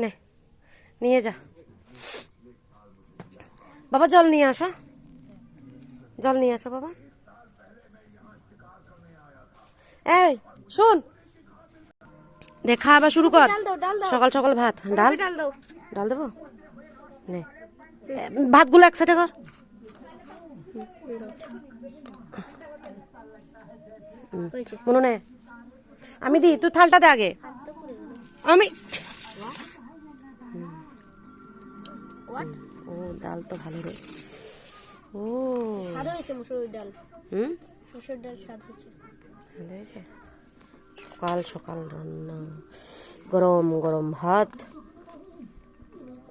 নে নিয়ে যা। বাবা জল নিয়ে আসো। জল নিয়ে আসো বাবা। এই শুন। দেখা আবার শুরু কর। সকাল সকাল ভাত। ডাল? ডাল দেবো? নে। ভাতগুলো এক সাইডে কর মনে নে। আমি দি তুই থালটা দে আগে। আমি ও ডাল তো ভালো রে। ও। ডাল। হুম? মুসুর ডাল স্বাদ হয়েছে। হয়েছে সকাল সকাল রান্না। গরম গরম ভাত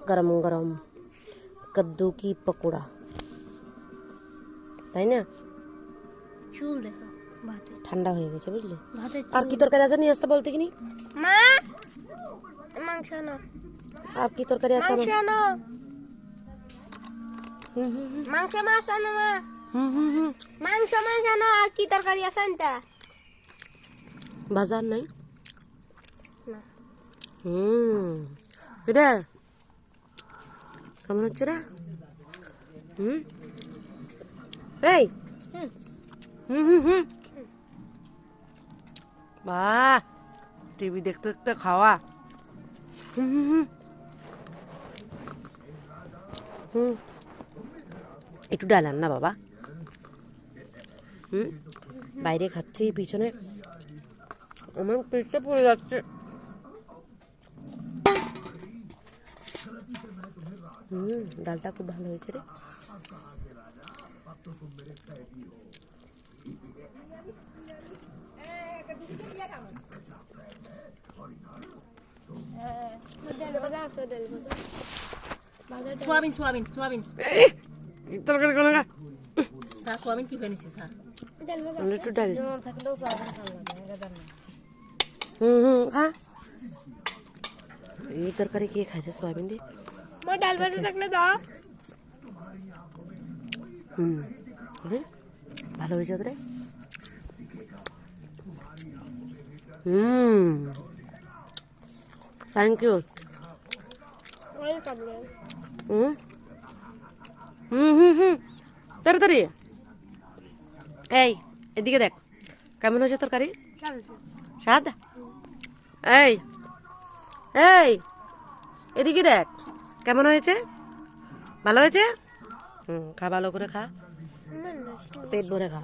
গরম গরম কদ্দু কি পকোড়া। তাই না? চুল দেখো ঠান্ডা হয়ে গেছে বুঝলি? আর কি তরকারি আছে নিয়ে আসতে বলতে কিনি মা! মাংস আনো। আর কি তরকারি আছে মাংস হুম, মাংস মাছ আনো মা। মাংস মাছ আনো আর কি তরকারি আছে আনতা? বাজার নাই হুম এটা কেমন হচ্ছে রে হুম এই হুম। হুম হুম বাহ টিভি দেখতে দেখতে খাওয়া হুম হুম হুম একটু ডালান না বাবা হুম বাইরে খাচ্ছি পিছনে আমার পেটটা পড়ে যাচ্ছে। হুম ডালটা খুব ভালো হয়েছে রে। Soybean soybean soybean. তরকারি কোনো সোয়াবিন কি ভাজা একটু ডাল থাকলেও সয়াবিন ভালো লাগে এটা ডাল না হুম হুম খা এই তরকারি কে খাইছে সয়াবিন দিয়ে মা ডাল ভাজা থাকলে দাও হুম হুম, ভালো হয়েছে তোরে হুম থ্যাংক ইউ ওই কাবলে হুম হুম হুম হুম তাড়াতাড়ি এই এদিকে দেখ কেমন হয়েছে তরকারি স্বাদ এই এই, এদিকে দেখ, কেমন হয়েছে? ভালো হয়েছে? হুম, খা, ভালো করে খা। পেট ভরে খা।